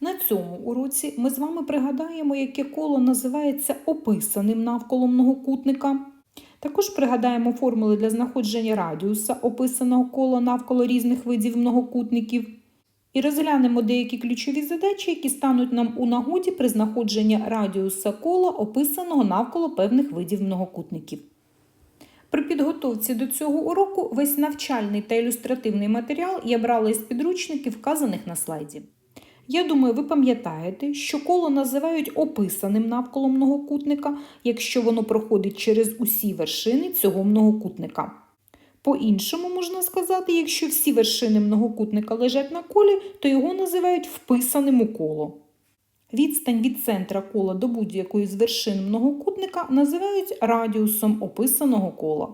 На цьому уроці ми з вами пригадаємо, яке коло називається описаним навколо многокутника. Також пригадаємо формули для знаходження радіуса описаного кола навколо різних видів многокутників. І розглянемо деякі ключові задачі, які стануть нам у нагоді при знаходженні радіуса кола, описаного навколо певних видів многокутників. При підготовці до цього уроку весь навчальний та ілюстративний матеріал я брала із підручників, вказаних на слайді. Я думаю, ви пам'ятаєте, що коло називають описаним навколо многокутника, якщо воно проходить через усі вершини цього многокутника. По-іншому можна сказати, якщо всі вершини многокутника лежать на колі, то його називають вписаним у коло. Відстань від центра кола до будь-якої з вершин многокутника називають радіусом описаного кола.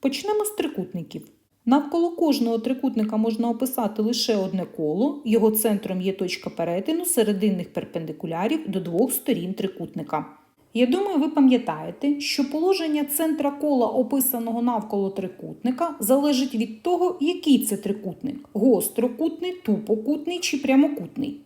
Почнемо з трикутників. Навколо кожного трикутника можна описати лише одне коло, його центром є точка перетину серединних перпендикулярів до двох сторін трикутника. Я думаю, ви пам'ятаєте, що положення центра кола, описаного навколо трикутника, залежить від того, який це трикутник гострокутний, тупокутний чи прямокутний.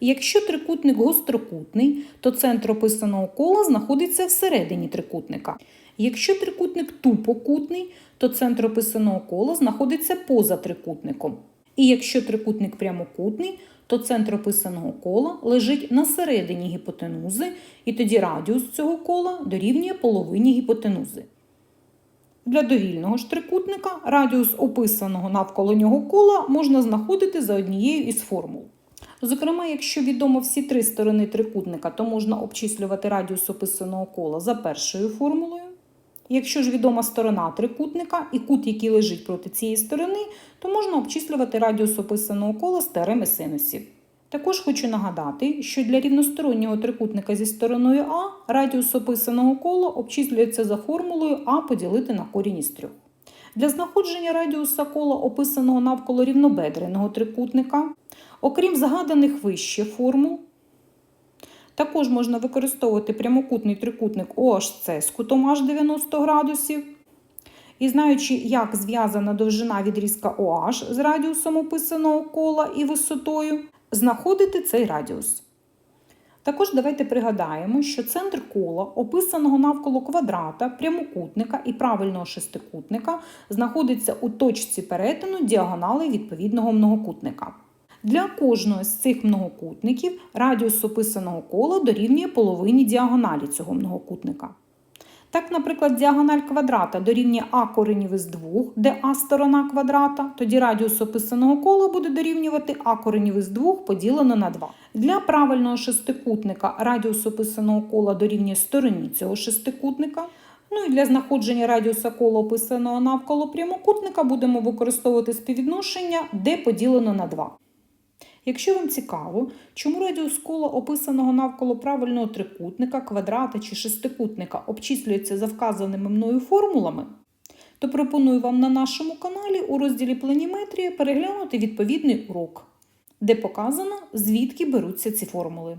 Якщо трикутник гострокутний, то центр описаного кола знаходиться всередині трикутника. Якщо трикутник тупокутний, то центр описаного кола знаходиться поза трикутником. І якщо трикутник прямокутний, то центр описаного кола лежить на середині гіпотенузи, і тоді радіус цього кола дорівнює половині гіпотенузи. Для довільного ж трикутника радіус описаного навколо нього кола можна знаходити за однією із формул. Зокрема, якщо відомо всі три сторони трикутника, то можна обчислювати радіус описаного кола за першою формулою. Якщо ж відома сторона трикутника і кут, який лежить проти цієї сторони, то можна обчислювати радіус описаного кола з теореми синусів. Також хочу нагадати, що для рівностороннього трикутника зі стороною А радіус описаного кола обчислюється за формулою А поділити на корінь із 3. Для знаходження радіуса кола, описаного навколо рівнобедреного трикутника, окрім згаданих вище формул, також можна використовувати прямокутний трикутник OHC з кутом аж 90 градусів. І знаючи, як зв'язана довжина відрізка OH з радіусом описаного кола і висотою, знаходити цей радіус. Також давайте пригадаємо, що центр кола, описаного навколо квадрата, прямокутника і правильного шестикутника, знаходиться у точці перетину діагонали відповідного многокутника. Для кожного з цих многокутників радіус описаного кола дорівнює половині діагоналі цього многокутника. Так, наприклад, діагональ квадрата дорівнює а коренів із 2, де а сторона квадрата, тоді радіус описаного кола буде дорівнювати а коренів із 2 поділено на 2. Для правильного шестикутника радіус описаного кола дорівнює стороні цього шестикутника. Ну і для знаходження радіуса кола, описаного навколо прямокутника, будемо використовувати співвідношення d поділено на 2. Якщо вам цікаво, чому радіус кола, описаного навколо правильного трикутника, квадрата чи шестикутника, обчислюється за вказаними мною формулами, то пропоную вам на нашому каналі у розділі Планіметрія переглянути відповідний урок, де показано, звідки беруться ці формули.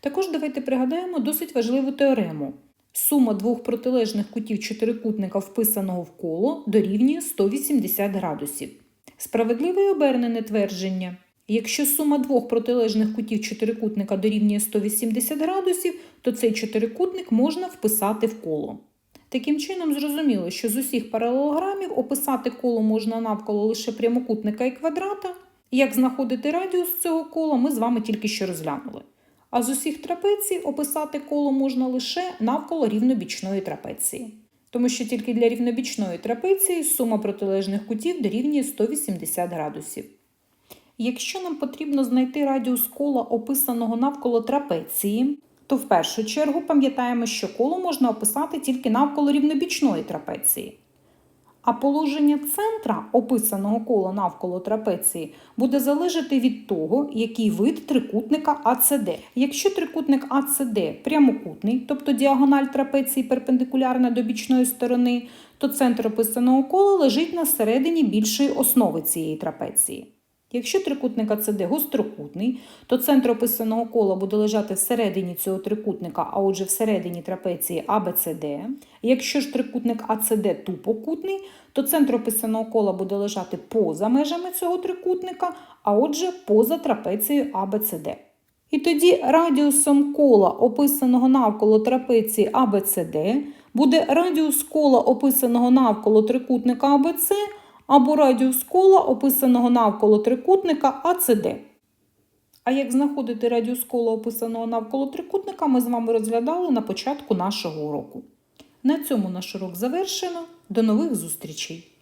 Також давайте пригадаємо досить важливу теорему. Сума двох протилежних кутів чотирикутника, вписаного в коло, дорівнює 180 градусів. Справедливе і обернене твердження. Якщо сума двох протилежних кутів чотирикутника дорівнює 180 градусів, то цей чотирикутник можна вписати в коло. Таким чином, зрозуміло, що з усіх паралелограмів описати коло можна навколо лише прямокутника і квадрата. Як знаходити радіус цього кола, ми з вами тільки що розглянули. А з усіх трапецій описати коло можна лише навколо рівнобічної трапеції. Тому що тільки для рівнобічної трапеції сума протилежних кутів дорівнює 180 градусів. Якщо нам потрібно знайти радіус кола, описаного навколо трапеції, то в першу чергу пам'ятаємо, що коло можна описати тільки навколо рівнобічної трапеції. А положення центра описаного кола навколо трапеції буде залежати від того, який вид трикутника АЦД. Якщо трикутник АЦД прямокутний, тобто діагональ трапеції перпендикулярна до бічної сторони, то центр описаного кола лежить на середині більшої основи цієї трапеції. Якщо трикутник АЦД гострокутний, то центр описаного кола буде лежати всередині цього трикутника, а отже всередині трапеції ABCD. Якщо ж трикутник АЦД тупокутний, то центр описаного кола буде лежати поза межами цього трикутника, а отже поза трапецією ABCD. І тоді радіусом кола, описаного навколо трапеції ABCD, буде радіус кола, описаного навколо трикутника ABC, або радіус кола, описаного навколо трикутника АЦД. А як знаходити радіус кола, описаного навколо трикутника, ми з вами розглядали на початку нашого уроку. На цьому наш урок завершено. До нових зустрічей!